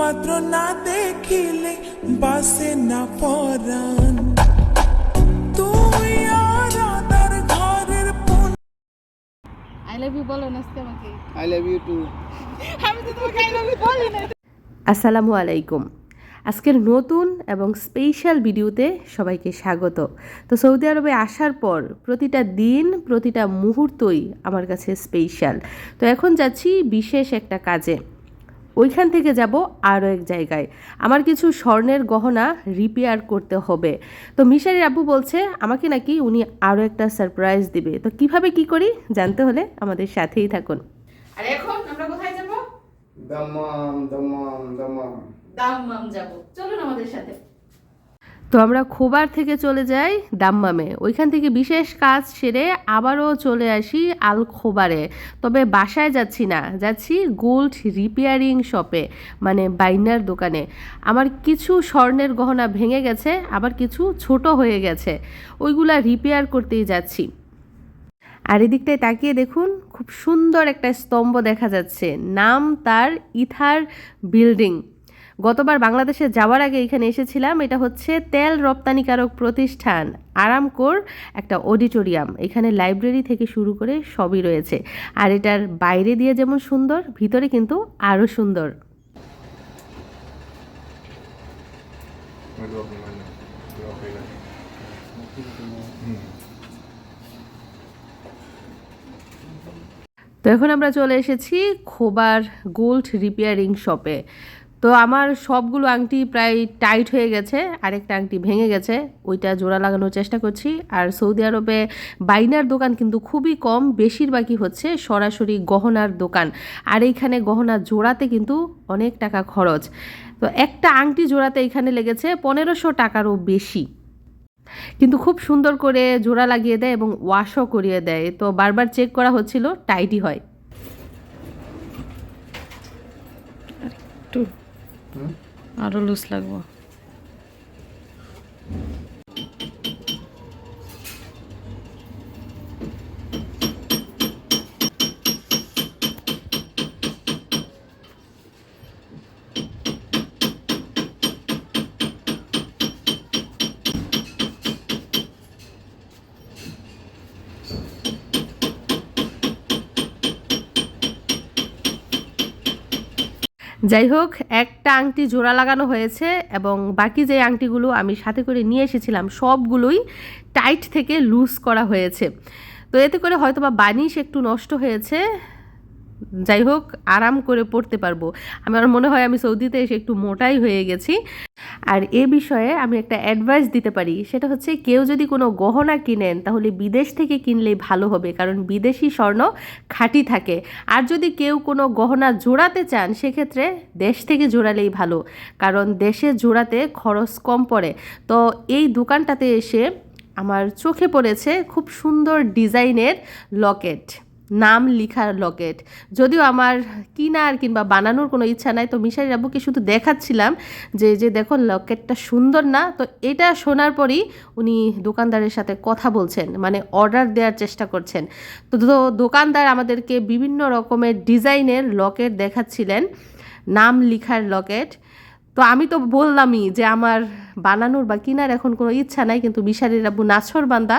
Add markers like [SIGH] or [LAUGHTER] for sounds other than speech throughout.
মাত্র না দেখিলে বাসে না পরাণ। তুই আর আদার ঘরের পুন আই লাভ ইউ বলো নাচতে আমাকে। আই লাভ ইউ টু আমি তো তোমাকে আই লাভ ইউ বলি না। আসসালামু আলাইকুম। আজকের নতুন এবং স্পেশাল ভিডিওতে সবাইকে স্বাগত। তো সৌদি আরবে আসার পর প্রতিটা দিন প্রতিটা মুহূর্তই আমার কাছে স্পেশাল তো এখন যাচ্ছি বিশেষ একটা কাজে। ওইখান থেকে যাব আরও এক জায়গায়। আমার কিছু স্বর্ণের গহনা রিপেয়ার করতে হবে। তো মিশারি আব্বু বলছে আমাকে নাকি উনি আরও একটা সারপ্রাইজ দিবে। তো কীভাবে কি করি জানতে হলে আমাদের সাথেই থাকুন। আর এখন আমরা কোথায় যাব? দমম দমম দমম দাম্মাম যাব। চলুন আমাদের সাথে। তো আমরা খোবার থেকে চলে যাই দাম্মামে। ওইখান থেকে বিশেষ কাজ সেরে আবারও চলে আসি আল খোবারে তবে বাসায় যাচ্ছি না, যাচ্ছি গোল্ড রিপেয়ারিং শপে মানে বাইনার দোকানে। আমার কিছু স্বর্ণের গহনা ভেঙে গেছে, আবার কিছু ছোট হয়ে গেছে। ওইগুলা রিপেয়ার করতেই যাচ্ছি। আর এদিকটায় তাকিয়ে দেখুন, খুব সুন্দর একটা স্তম্ভ দেখা যাচ্ছে। নাম তার ইথার বিল্ডিং। গতবার বাংলাদেশে যাওয়ার আগে এখানে এসেছিলাম। এটা হচ্ছে তেল রপ্তানিকারক প্রতিষ্ঠান আরামকোর একটা অডিটোরিয়াম। এখানে লাইব্রেরি থেকে শুরু করে সবই রয়েছে। আর এটার বাইরে দিয়ে যেমন সুন্দর, ভিতরে কিন্তু আরও সুন্দর। তো এখন আমরা চলে এসেছি খোবার গোল্ড রিপেয়ারিং শপে। তো আমার সবগুলো আংটি প্রায় টাইট হয়ে গেছে, আরেকটা আংটি ভেঙে গেছে, ওইটা জোড়া লাগানোর চেষ্টা করছি। আর সৌদি আরবে বাইনার দোকান কিন্তু খুবই কম, বেশিরভাগই হচ্ছে সরাসরি গহনার দোকান। আর এইখানে গহনা জোড়াতে কিন্তু অনেক টাকা খরচ। তো একটা আংটি জোড়াতে এখানে লেগেছে পনেরোশো টাকারও বেশি। কিন্তু খুব সুন্দর করে জোড়া লাগিয়ে দেয় এবং ওয়াশও করিয়ে দেয়। তো বারবার চেক করা হচ্ছিল, টাইটই হয়। একটু আরও লুজ লাগবো। যাই হোক একটা আংটি জোড়া লাগানো হয়েছে এবং বাকি যে আংটিগুলো আমি সাথে করে নিয়ে এসেছিলাম, সবগুলোই টাইট থেকে লুজ করা হয়েছে। তো এতে করে হয়তো বা বানিশ একটু নষ্ট হয়েছে যাই হোক, আরাম করে পড়তে পারব। আমার মনে হয় আমি সৌদিতে এসে একটু মোটাই হয়ে গেছি। আর এ বিষয়ে আমি একটা অ্যাডভাইস দিতে পারি, সেটা হচ্ছে কেউ যদি কোনো গহনা কিনেন, তাহলে বিদেশ থেকে কিনলেই ভালো হবে, কারণ বিদেশি স্বর্ণ খাঁটি থাকে। আর যদি কেউ কোনো গহনা জোড়াতে চান, সেক্ষেত্রে দেশ থেকে জোড়ালেই ভালো, কারণ দেশে জোড়াতে খরচ কম পড়ে। তো এই দোকানটাতে এসে আমার চোখে পড়েছে খুব সুন্দর ডিজাইনের লকেট নাম লিখার লকেট। যদিও আমার কিনার কিংবা বানানোর কোনো ইচ্ছা নাই, তো মিশারি আব্বুকে শুধু দেখাচ্ছিলাম যে যে দেখো লকেটটা সুন্দর না, তো এটা শোনার পরই উনি দোকানদারের সাথে কথা বলছেন মানে অর্ডার দেওয়ার চেষ্টা করছেন। তো দোকানদার আমাদেরকে বিভিন্ন রকমের ডিজাইনের লকেট দেখাচ্ছিলেন, নাম লিখার লকেট। তো আমি তো বললামই যে আমার বানানোর বা কিনার এখন কোনো ইচ্ছা নাই, কিন্তু মিশারির আব্বু নাছর বান্দা।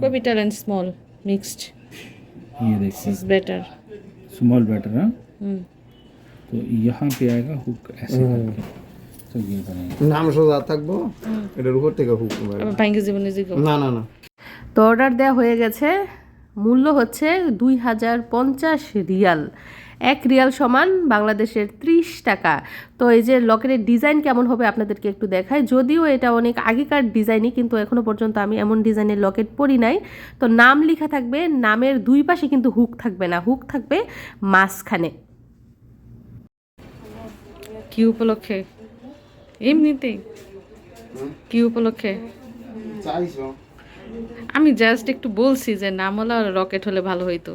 कैपिटल एंड स्मॉल मिक्स्ड ये देखिए इज बेटर स्मॉल बेटर हाँ तो यहाँ पे आएगा हुक ऐसे करके तो ये बनेगा নাম সোজা থাকবো এটার উপর থেকে হুক ভাঙ্গি জীবনে জিগো না না না তো অর্ডার দেওয়া হয়ে গেছে মূল্য হচ্ছে দুই হাজার পঞ্চাশ রিয়াল এক রিয়াল সমান বাংলাদেশের ত্রিশ টাকা। তো এই যে লকেটের ডিজাইন কেমন হবে আপনাদেরকে একটু দেখাই। যদিও এটা অনেক আগেকার ডিজাইনই কিন্তু এখনও পর্যন্ত আমি এমন ডিজাইনের লকেট পরি নাই। তো নাম লেখা থাকবে নামের দুই পাশে কিন্তু হুক থাকবে না। হুক থাকবে মাঝখানে। কি উপলক্ষে? এমনিতেই? কি উপলক্ষে? চাইছো। আমি জাস্ট একটু বলছি যে নামওয়ালা রকেট হলে ভালো হইতো।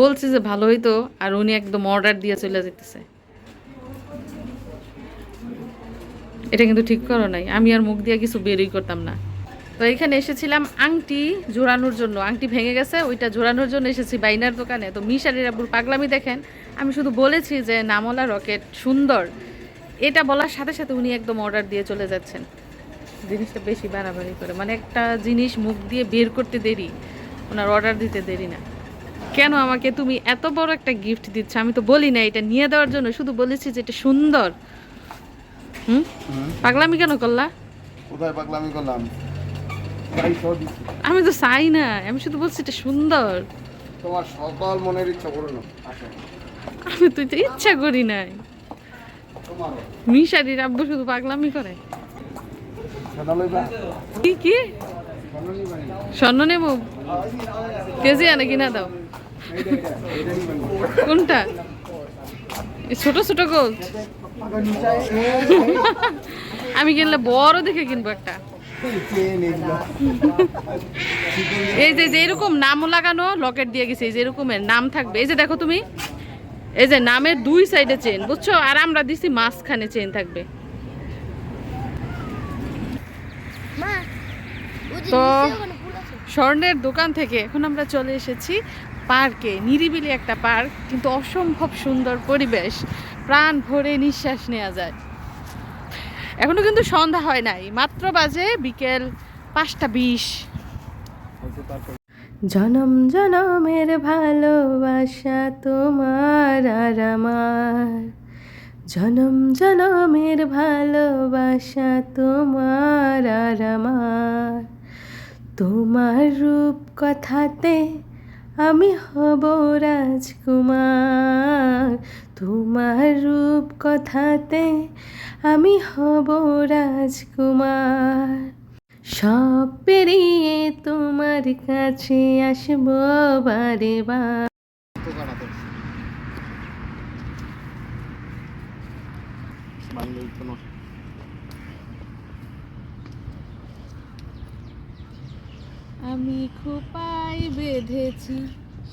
বলছি যে ভালো হইতো আর উনি একদম অর্ডার দিয়ে চলে যেতেছে। এটা কিন্তু ঠিক করো নাই। আমি আর মুখ দিয়ে কিছু বেরই করতাম না। তো এখানে এসেছিলাম আংটি জোড়ানোর জন্য। আংটি ভেঙে গেছে, ওইটা জোড়ানোর জন্য এসেছি বাইনার দোকানে। তো মিশারির আব্বুর পাগলামি দেখেন, আমি শুধু বলেছি যে নামওয়ালা রকেট সুন্দর। এটা বলার সাথে সাথে উনি একদম অর্ডার দিয়ে চলে যাচ্ছেন। জিনিসটা বেশি বাড়াবাড়ি করে। মানে একটা জিনিস মুখ দিয়ে বের করতে দেরি ওনার অর্ডার দিতে দেরি না। কেন আমাকে তুমি এত বড় একটা গিফট দিচ্ছ? আমি তো বলি না এটা নিয়ে দেওয়ার জন্য। শুধু বলেছি যে এটা সুন্দর। হুম? পাগলামি কেন করলা? কোথায় পাগলামি করলাম? আমি তো চাই না আমি শুধু বলছি এটা সুন্দর। তোমার সকল মনের ইচ্ছা না আমি তুই তো ইচ্ছা করি নাই। মিশারির আব্বু শুধু পাগলামি করে। কি কি? স্বর্ণ নেব? কেজি আনে কিনা দাও। কোনটা? ছোট ছোট গোল পাগল নিচাই, এ, আমি কিনলে বড় দেখে কিনবো একটা। এই, যে এরকম নামও লাগানো লকেট দিয়ে গেছে। এই যে এরকমের নাম থাকবে। এই যে দেখো তুমি। এই যে নামের দুই সাইডে চেন বুঝছ? আর আমরা দিছি মাঝখানে চেন থাকবে। তো স্বর্ণের দোকান থেকে এখন আমরা চলে এসেছি পার্কে, নিরিবিলি একটা পার্ক, কিন্তু অসম্ভব সুন্দর পরিবেশ। প্রাণ ভরে নিঃশ্বাস নেওয়া যায়। এখনও কিন্তু সন্ধ্যা হয় নাই, মাত্র বাজে বিকেল পাঁচটা বিশ। জনম জনমের ভালোবাসা তোমার আর আমার। জনম জনমের ভালোবাসা তোমার আর আমার। তোমার রূপ কথাতে আমি হব রাজকুমার। তোমার রূপ কথাতে আমি হব রাজকুমার। সব পেরিয়ে তোমার কাছে আসব বারে বার তো কাটাতে। বাংলায় কোনো আমি খোপাই বেঁধেছি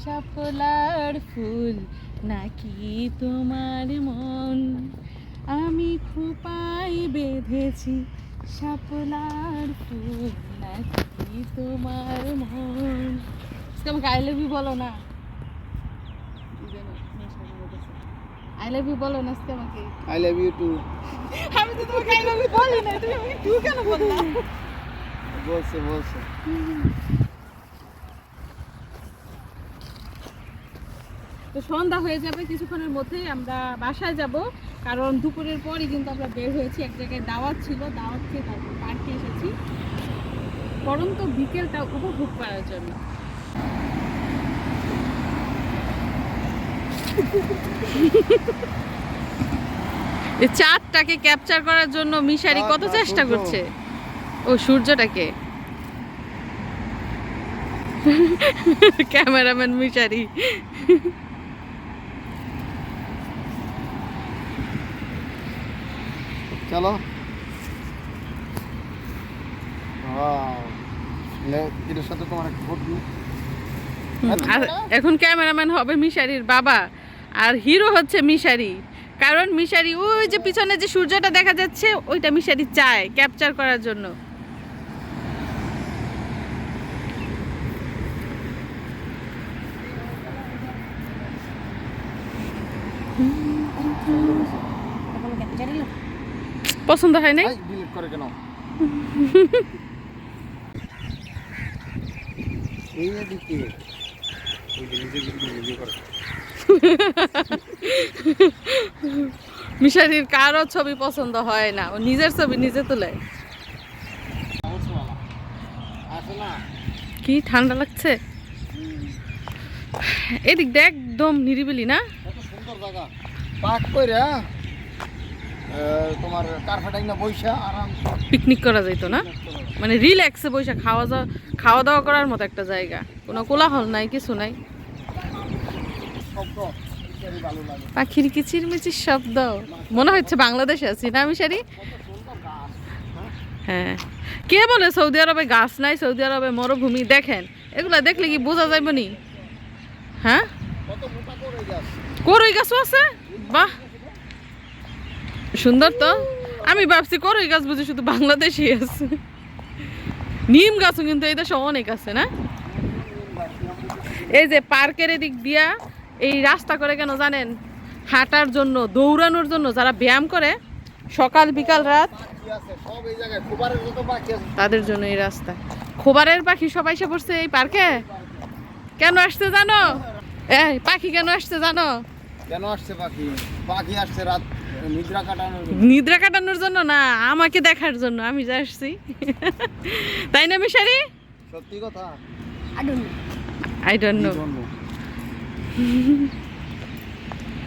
সাফলার ফুল নাকি তোমার মন? আমি খোপাই বেঁধেছি সাফলার ফুল নাকি তোমার মন? আমাকে আই লাভ ইউ বলো না। আই লাভ ইউ বলো না আজকে আমাকে। আই লাভ ইউ টু আমি তো তোমাকে আই লাভ ইউ বলি না তুমি আমাকে তুই কেন বললা? বলছে বলছে। তো সন্ধ্যা হয়ে যাবে কিছুক্ষণের মধ্যেই আমরা বাসায় যাব। কারণ দুপুরের পরই কিন্তু আমরা বের হয়েছি এক জায়গায় দাওয়াত ছিল দাওয়াত খেয়ে তারপর পার্কে এসেছি। পরন্ত বিকেলটা উপভোগ করার জন্য। এই চাঁদটাকে ক্যাপচার করার জন্য মিশারি কত চেষ্টা করছে? ও সূর্যটাকে। ক্যামেরাম্যান মিশারি চলো সাথে তোমার এখন ক্যামেরাম্যান হবে মিশারির বাবা আর হিরো হচ্ছে মিশারি। কারণ মিশারি ওই যে পিছনে যে সূর্যটা দেখা যাচ্ছে ওইটা মিশারি চায় ক্যাপচার করার জন্য। পছন্দ হয় নাই? করে কেন? [LAUGHS] মিশারির কারও ছবি পছন্দ হয় না। ও নিজের ছবি নিজে তোলে। কি ঠান্ডা লাগছে? এদিক দিয়ে একদম নিরিবিলি না? কত সুন্দর জায়গা। পার্ক কইরা, এ, তোমার কার্পেটাই না বইসা আরাম পিকনিক করা যাইতো না? মানে রিল্যাক্সে বসে খাওয়া দাওয়া খাওয়া দাওয়া করার মতো একটা জায়গা। কোনো কোলাহল নাই কিছু নাই। পাখির কিচিরমিচির শব্দ। মনে হচ্ছে বাংলাদেশে আছি না আমি সারি? হ্যাঁ। কে বলে সৌদি আরবে গাছ নাই সৌদি আরবে মরুভূমি? দেখেন এগুলা দেখলে কি বোঝা যাইব নি? হ্যাঁ? করই গাছও আছে? বাহ! সুন্দর তো? আমি ভাবছি করই গাছ বুঝি শুধু বাংলাদেশি আছে। নিম গাছও কিন্তু এই দেশে অনেক আছে, না? এই যে পার্কের এদিক দিয়া এই রাস্তা করে কেন জানেন? হাঁটার জন্য, দৌড়ানোর জন্য যারা ব্যায়াম করে, সকাল, বিকাল, রাত এই তাদের জন্য এই রাস্তা। খোবারের পাখি সবাই এসে পড়ছে এই পার্কে? কেন আসছে জানো? এই, পাখি কেন আসছে জানো? কেন আসছে পাখি? পাখি আসছে রাত নিদ্রা কাটানোর জন্য। নিদ্রা কাটানোর জন্য না আমাকে দেখার জন্য আমি যা আসছি। তাই না মিশারি? সত্যি কথা? আই ডোন্ট নো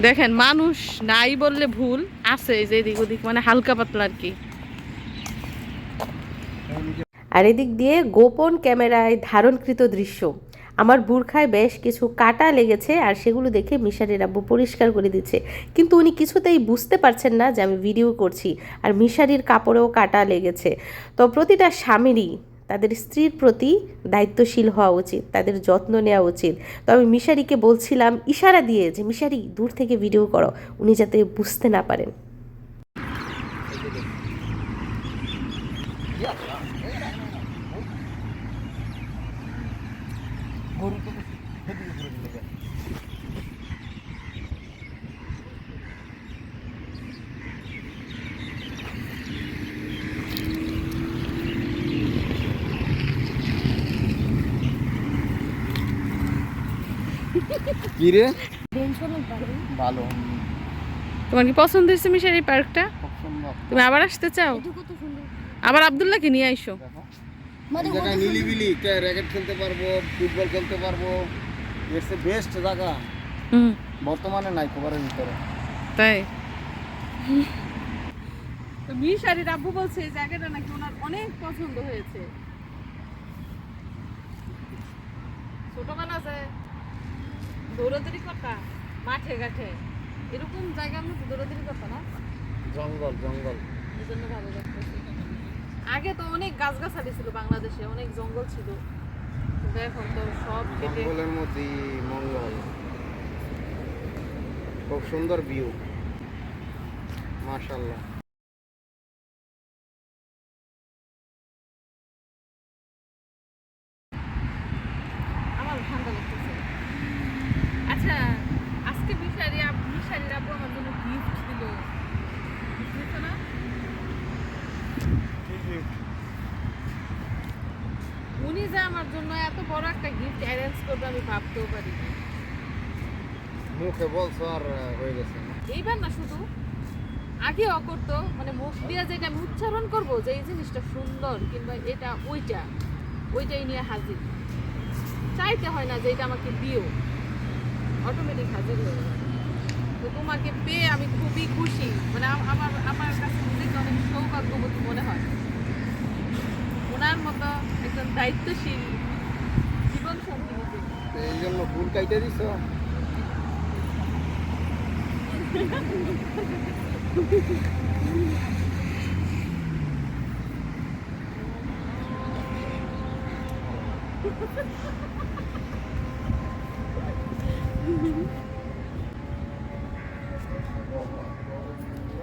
দেখেন মানুষ নাই বললে ভুল আছে যে এদিক ওদিক মানে হালকা পাতলা আর কি। আর এদিক দিয়ে গোপন ক্যামেরায় ধারণকৃত দৃশ্য। আমার বুরখায় বেশ কিছু কাটা লেগেছে আর সেগুলো দেখে মিশারির আব্বু পরিষ্কার করে দিচ্ছে। কিন্তু উনি কিছুতেই বুঝতে পারছেন না যে আমি ভিডিও করছি আর মিশারির কাপড়েও কাটা লেগেছে। তো প্রতিটা স্বামীরই তাদের স্ত্রীর প্রতি দায়িত্বশীল হওয়া উচিত, তাদের যত্ন নেওয়া উচিত। তো আমি মিশারিকে বলছিলাম, ইশারা দিয়ে যে, মিশারি, দূর থেকে ভিডিও করো। উনি যাতে বুঝতে না পারেন। কি রে? ভালো। তোমার কি পছন্দ হয়েছে মিশারি পার্কটা? তুমি আবার আসতে চাও? আবার আবদুল্লাহকে নিয়ে আইসো। জায়গায় নিলিবিলি র্যাকেট খেলতে পারব ফুটবল খেলতে পারব। বেস্ট জায়গা। বর্তমানে নাই খবরের ভিতরে। তাই? তো মিশারির আব্বু বলছে এই জায়গাটা নাকি ওনার অনেক পছন্দ হয়েছে। ছোটবেলা যে দৌড়াদৌড়ি করতা? মাঠে ঘাটে? এরকম জায়গা মধ্যে দৌড়াদৌড়ি করতা না? জঙ্গল জঙ্গল। এই জন্য ভালো লাগতেছে আগে তো অনেক গাছগাছালি ছিল বাংলাদেশে অনেক জঙ্গল ছিল। কিন্তু এখন তো সব কেটে জঙ্গলের মধ্যে মঙ্গল। খুব সুন্দর ভিউ মাশাল্লাহ আমার ঠান্ডা লাগতেছে আচ্ছা আজকে মিশারি আপ- মিশারির আব্বু আমার জন্য গিফট দিল Gift দিছো না উনি যে আমার জন্য এত বড় একটা গিফট অ্যারেঞ্জ করবে আমি ভাবতেও পারি মুখে বলছো আর হয়ে গেছে এইবার না শুধু। আগে অকরতো মানে মুখ দিয়ে যেটা আমি উচ্চারণ করব যে এই জিনিসটা সুন্দর কিংবা এটা ওইটা ওইটাই নিয়ে হাজির। চাইতে হয় না যে এটা আমাকে দিও। অটোমেটিক হাজির হয়ে। তো তোমাকে পেয়ে আমি খুবই খুশি। মানে আমার আমার কাছে নিজেকে অনেক মনে হয়। ওনার মতো একজন দায়িত্বশীল জীবন সঙ্গী এই জন্য ফুল কাইটে দিছো।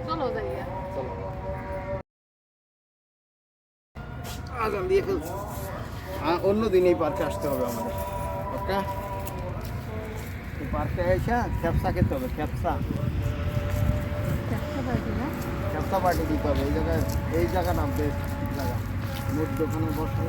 চলো যাইয়া চলো। আজান দিয়ে ফেলছি। অন্য দিন এই পার্কে আসতে হবে আমাদের। ওকে এই পার্কে এসে খেপসা খেতে হবে খেপসা। খেপসা পার্টি দিতে হবে এই জায়গায় এই জায়গা না বেশ জায়গা। মুখ দোকানে বসে।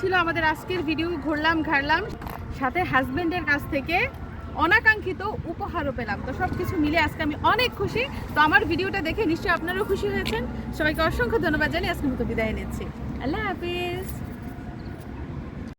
ছিল আমাদের আজকের ভিডিও ঘুরলাম, ঘাড়লাম, সাথে হাজবেন্ডের কাছ থেকে অনাকাঙ্ক্ষিত উপহারও পেলাম। তো সব কিছু মিলে আজকে আমি অনেক খুশি। তো আমার ভিডিওটা দেখে নিশ্চয়ই আপনারাও খুশি হয়েছেন। সবাইকে অসংখ্য ধন্যবাদ জানিয়ে আজকে মতো বিদায় নিচ্ছি। আল্লাহ হাফিজ।